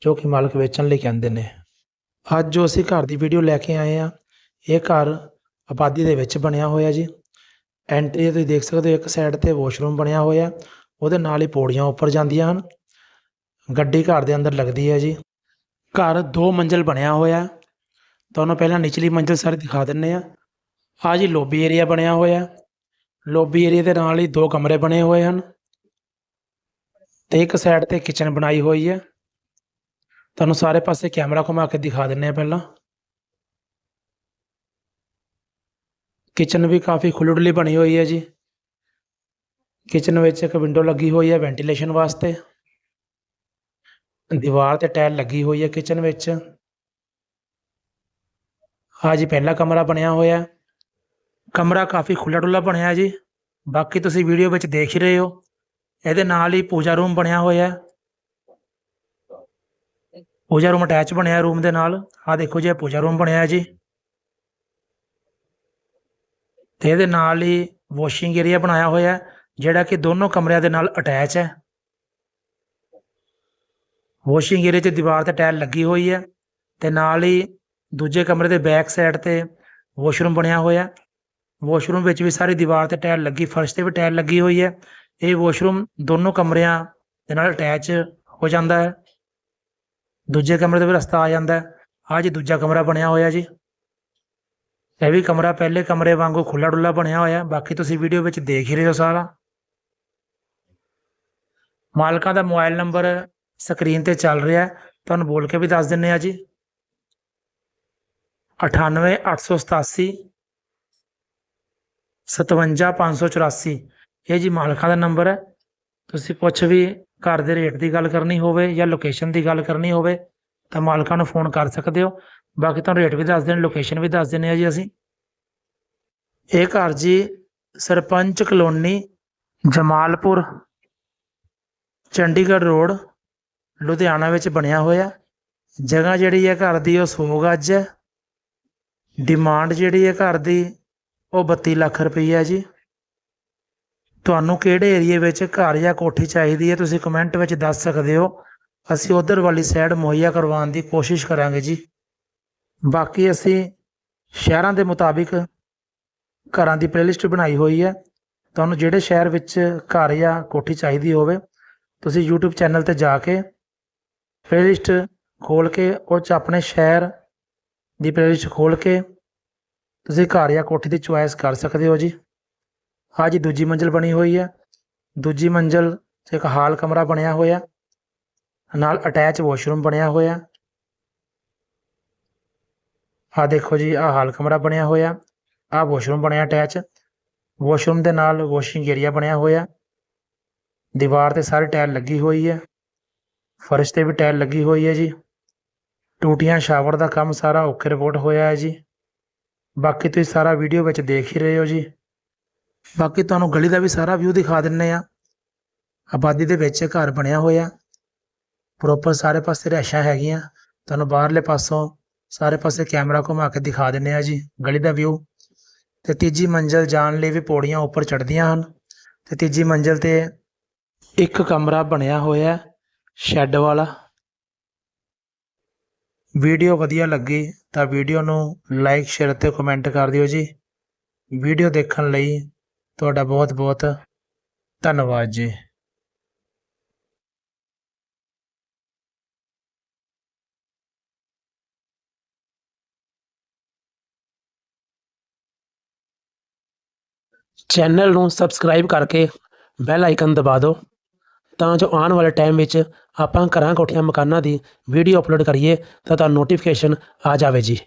ਜੋ ਕਿ ਮਾਲਕ ਵੇਚਣ ਲਈ ਕਹਿੰਦੇ ਨੇ। ਅੱਜ ਜੋ ਅਸੀਂ ਘਰ ਦੀ ਵੀਡੀਓ ਲੈ ਕੇ ਆਏ ਹਾਂ। ਇਹ ਘਰ ਆਬਾਦੀ ਦੇ ਵਿੱਚ ਬਣਿਆ ਹੋਇਆ ਜੀ। ਐਂਟਰੀ ਤੁਸੀਂ ਦੇਖ ਸਕਦੇ ਹੋ, ਇੱਕ ਸਾਈਡ ਤੇ ਵਾਸ਼ਰੂਮ ਬਣਿਆ ਹੋਇਆ। ਉਹਦੇ ਨਾਲ ਹੀ ਪੌੜੀਆਂ ਉੱਪਰ ਜਾਂਦੀਆਂ ਹਨ। ਗੱਡੀ ਘਰ ਦੇ ਅੰਦਰ ਲੱਗਦੀ ਹੈ ਜੀ। ਘਰ ਦੋ ਮੰਜ਼ਲ ਬਣਿਆ ਹੋਇਆ। ਤੁਹਾਨੂੰ ਪਹਿਲਾਂ ਨਿਚਲੀ ਮੰਜ਼ਲ ਸਾਰੀ ਦਿਖਾ ਦਿੰਨੇ ਆ ਆ ਜੀ ਲੋਬੀ ਏਰੀਆ ਬਣਿਆ ਹੋਇਆ। ਲੋਬੀ ਏਰੀਆ ਦੇ ਨਾਲ ਹੀ ਦੋ ਕਮਰੇ ਬਣੇ ਹੋਏ ਹਨ। ਤੇ ਇੱਕ ਸਾਈਡ ਤੇ ਕਿਚਨ ਬਣਾਈ ਹੋਈ ਹੈ। ਤੁਹਾਨੂੰ ਸਾਰੇ ਪਾਸੇ ਕੈਮਰਾ ਘੁਮਾ ਕੇ ਦਿਖਾ ਦਿੰਨੇ ਆ ਪਹਿਲਾਂ। ਕਿਚਨ ਵੀ ਕਾਫੀ ਖੁੱਲ੍ਹੀ ਬਣੀ ਹੋਈ ਹੈ ਜੀ। ਕਿਚਨ ਵਿੱਚ ਇੱਕ ਵਿੰਡੋ ਲੱਗੀ ਹੋਈ ਹੈ ਵੈਂਟੀਲੇਸ਼ਨ ਵਾਸਤੇ। ਦੀਵਾਰ ਤੇ ਟਾਇਲ ਲੱਗੀ ਹੋਈ ਹੈ ਕਿਚਨ ਵਿੱਚ। ਆ ਜੀ ਪਹਿਲਾ ਕਮਰਾ ਬਣਿਆ ਹੋਇਆ। ਕਮਰਾ ਕਾਫੀ ਖੁੱਲ੍ਹਾ ਡੁੱਲਾ ਬਣਿਆ ਜੀ। ਬਾਕੀ ਤੁਸੀਂ ਵੀਡੀਓ ਵਿੱਚ ਦੇਖ ਹੀ ਰਹੇ ਹੋ। ਇਹਦੇ ਨਾਲ ਹੀ ਪੂਜਾ ਰੂਮ ਬਣਿਆ ਹੋਇਆ। ਪੂਜਾ ਰੂਮ ਅਟੈਚ ਬਣਿਆ ਰੂਮ ਦੇ ਨਾਲ। ਆ ਦੇਖੋ ਜੀ ਪੂਜਾ ਰੂਮ ਬਣਿਆ ਜੀ। ਤੇ ਇਹਦੇ ਨਾਲ ਹੀ ਵਾਸ਼ਿੰਗ ਏਰੀਆ ਬਣਾਇਆ ਹੋਇਆ ਜਿਹੜਾ ਕਿ ਦੋਨੋਂ ਕਮਰਿਆਂ ਦੇ ਨਾਲ ਅਟੈਚ ਹੈ। ਵਾਸ਼ਿੰਗ ਏਰੀਆ 'ਚ ਦੀਵਾਰ ਤੇ ਟਾਇਲ ਲੱਗੀ ਹੋਈ ਹੈ ਤੇ ਨਾਲ ਹੀ ਦੂਜੇ ਕਮਰੇ ਦੇ ਬੈਕ ਸਾਈਡ ਤੇ ਵਾਸ਼ਰੂਮ ਬਣਿਆ ਹੋਇਆ ਵਾਸ਼ਰੂਮ ਵਿੱਚ ਵੀ ਸਾਰੀ ਦੀਵਾਰ ਤੇ ਟਾਇਲ ਲੱਗੀ, ਫਰਸ਼ ਤੇ ਵੀ ਟਾਇਲ ਲੱਗੀ ਹੋਈ ਹੈ। ਇਹ ਵਾਸ਼ਰੂਮ ਦੋਨੋਂ ਕਮਰਿਆਂ ਦੇ ਨਾਲ ਅਟੈਚ ਹੋ ਜਾਂਦਾ ਹੈ। ਦੂਜੇ ਕਮਰੇ ਦੇ ਵੀ ਰਸਤਾ ਆ ਜਾਂਦਾ ਹੈ। ਆ ਜੀ ਦੂਜਾ ਕਮਰਾ ਬਣਿਆ ਹੋਇਆ ਜੀ। ਇਹ ਵੀ ਕਮਰਾ ਪਹਿਲੇ ਕਮਰੇ ਵਾਂਗੂ ਖੁੱਲਾ ਡੁੱਲਾ ਬਣਿਆ ਹੋਇਆ। ਬਾਕੀ ਤੁਸੀਂ ਵੀਡੀਓ ਵਿੱਚ ਦੇਖ ਹੀ ਰਹੇ ਹੋ ਸਾਰਾ। ਮਾਲਕਾਂ ਦਾ ਮੋਬਾਈਲ ਨੰਬਰ ਸਕਰੀਨ ਤੇ ਚੱਲ ਰਿਹਾ ਤੁਹਾਨੂੰ ਬੋਲ ਕੇ ਵੀ ਦੱਸ ਦਿੰਨੇ ਆ ਜੀ। 98887 57584 ਇਹ ਜੀ ਮਾਲਕਾਂ ਦਾ ਨੰਬਰ ਹੈ। ਤੁਸੀਂ ਪੁੱਛ ਵੀ ਘਰ ਦੇ ਰੇਟ ਦੀ ਗੱਲ ਕਰਨੀ ਹੋਵੇ ਜਾਂ ਲੋਕੇਸ਼ਨ ਦੀ ਗੱਲ ਕਰਨੀ ਹੋਵੇ, ਤਾਂ ਮਾਲਕਾਂ ਨੂੰ ਫੋਨ ਕਰ ਸਕਦੇ ਹੋ। ਬਾਕੀ ਤੁਹਾਨੂੰ ਰੇਟ ਵੀ ਦੱਸ ਦੇਣ ਲੋਕੇਸ਼ਨ ਵੀ ਦੱਸ ਦਿੰਨੇ ਆ ਜੀ ਅਸੀਂ। ਇਹ ਘਰ ਜੀ ਸਰਪੰਚ ਕਲੋਨੀ, ਜਮਾਲਪੁਰ, ਚੰਡੀਗੜ੍ਹ ਰੋਡ, ਲੁਧਿਆਣਾ ਵਿੱਚ ਬਣਿਆ ਹੋਇਆ। ਜਗ੍ਹਾ ਜਿਹੜੀ ਹੈ ਘਰ ਦੀ ਉਹ 100 ਗੱਜ ਹੈ। ਡਿਮਾਂਡ ਜਿਹੜੀ ਹੈ ਘਰ ਦੀ ਉਹ 32 ਲੱਖ ਰੁਪਈਆ ਜੀ। ਤੁਹਾਨੂੰ ਕਿਹੜੇ ਏਰੀਏ ਵਿੱਚ ਘਰ ਜਾਂ ਕੋਠੀ ਚਾਹੀਦੀ ਹੈ, ਤੁਸੀਂ ਕਮੈਂਟ ਵਿੱਚ ਦੱਸ ਸਕਦੇ ਹੋ। ਅਸੀਂ ਉਧਰ ਵਾਲੀ ਸਾਈਡ ਮੁਹੱਈਆ ਕਰਵਾਉਣ ਦੀ ਕੋਸ਼ਿਸ਼ ਕਰਾਂਗੇ ਜੀ। ਬਾਕੀ ਅਸੀਂ ਸ਼ਹਿਰਾਂ ਦੇ ਮੁਤਾਬਿਕ ਘਰਾਂ ਦੀ ਪਲੇਲਿਸਟ ਬਣਾਈ ਹੋਈ ਹੈ। ਤੁਹਾਨੂੰ ਜਿਹੜੇ ਸ਼ਹਿਰ ਵਿੱਚ ਘਰ ਜਾਂ ਕੋਠੀ ਚਾਹੀਦੀ ਹੋਵੇ, ਤੁਸੀਂ YouTube ਚੈਨਲ ਤੇ ਜਾ ਕੇ ਪਲੇਲਿਸਟ ਖੋਲ ਕੇ ਉਹ 'ਚ ਆਪਣੇ ਸ਼ਹਿਰ ਦੀ ਪਲੇਲਿਸਟ ਖੋਲ ਕੇ ਤੁਸੀਂ ਘਰ ਜਾਂ ਕੋਠੀ ਦੀ ਚੁਆਇਸ ਕਰ ਸਕਦੇ ਹੋ ਜੀ। ਹਾਂ ਜੀ, ਦੂਜੀ ਮੰਜ਼ਲ ਬਣੀ ਹੋਈ ਹੈ ਦੂਜੀ ਮੰਜ਼ਲ 'ਚ ਇੱਕ ਹਾਲ ਕਮਰਾ ਬਣਿਆ ਹੋਇਆ। ਨਾਲ ਅਟੈਚ ਵਾਸ਼ਰੂਮ ਬਣਿਆ ਹੋਇਆ। ਆ ਦੇਖੋ ਜੀ ਆ ਹਾਲ ਕਮਰਾ ਬਣਿਆ ਹੋਇਆ। ਆ ਵਾਸ਼ਰੂਮ ਬਣਿਆ ਅਟੈਚ। ਵਾਸ਼ਰੂਮ ਦੇ ਨਾਲ ਵਾਸ਼ਿੰਗ ਏਰੀਆ ਬਣਿਆ ਹੋਇਆ। ਦੀਵਾਰ ਤੇ ਸਾਰੀ ਟਾਇਲ ਲੱਗੀ ਹੋਈ ਹੈ ਫਰਸ਼ ਤੇ ਵੀ ਟਾਇਲ ਲੱਗੀ ਹੋਈ ਹੈ ਜੀ। ਟੂਟੀਆਂ, ਸ਼ਾਵਰ ਦਾ ਕੰਮ ਸਾਰਾ ਓਕੇ ਰਿਪੋਰਟ ਹੋਇਆ ਹੈ ਜੀ। ਬਾਕੀ ਤੁਸੀਂ ਸਾਰਾ ਵੀਡੀਓ ਵਿੱਚ ਦੇਖ ਹੀ ਰਹੇ ਹੋ ਜੀ। ਬਾਕੀ ਤੁਹਾਨੂੰ ਗਲੀ ਦਾ ਵੀ ਸਾਰਾ ਵਿਊ ਦਿਖਾ ਦਿੰਨੇ ਆ। ਆਬਾਦੀ ਦੇ ਵਿੱਚ ਘਰ ਬਣਿਆ ਹੋਇਆ। ਪ੍ਰੋਪਰ ਸਾਰੇ ਪਾਸੇ ਰਹਿਸ਼ਾਂ ਹੈਗੀਆਂ। ਤੁਹਾਨੂੰ ਬਾਹਰਲੇ ਪਾਸੋਂ ਸਾਰੇ ਪਾਸੇ ਕੈਮਰਾ ਘੁਮਾ ਕੇ ਦਿਖਾ ਦਿੰਨੇ ਆ ਜੀ, ਗਲੀ ਦਾ ਵਿਊ ਤੇ ਤੀਜੀ ਮੰਜ਼ਲ ਜਾਣ ਲਈ ਵੀ ਪੌੜੀਆਂ ਉੱਪਰ ਚੜ੍ਹਦੀਆਂ ਹਨ। ਤੇ ਤੀਜੀ ਮੰਜ਼ਲ ਤੇ ਇੱਕ ਕਮਰਾ ਬਣਿਆ ਹੋਇਆ ਸ਼ੈੱਡ ਵਾਲਾ। ਵੀਡੀਓ ਵਧੀਆ ਲੱਗੀ ਤਾਂ ਵੀਡੀਓ ਨੂੰ ਲਾਈਕ ਸ਼ੇਅਰ ਤੇ ਕਮੈਂਟ ਕਰ ਦਿਓ ਜੀ। ਵੀਡੀਓ ਦੇਖਣ ਲਈ ਤੁਹਾਡਾ ਬਹੁਤ ਬਹੁਤ ਧੰਨਵਾਦ ਜੀ। ਚੈਨਲ ਨੂੰ ਸਬਸਕ੍ਰਾਈਬ ਕਰਕੇ ਬੈਲ ਆਈਕਨ ਦਬਾ ਦਿਓ, ਤਾਂ ਜੋ ਆਉਣ ਵਾਲੇ ਟਾਈਮ ਵਿੱਚ ਆਪਾਂ ਘਰਾਂ ਕੋਠੀਆਂ ਮਕਾਨਾਂ ਦੀ ਵੀਡੀਓ ਅਪਲੋਡ ਕਰੀਏ ਤਾਂ ਤੁਹਾਨੂੰ ਨੋਟੀਫਿਕੇਸ਼ਨ ਆ ਜਾਵੇ ਜੀ।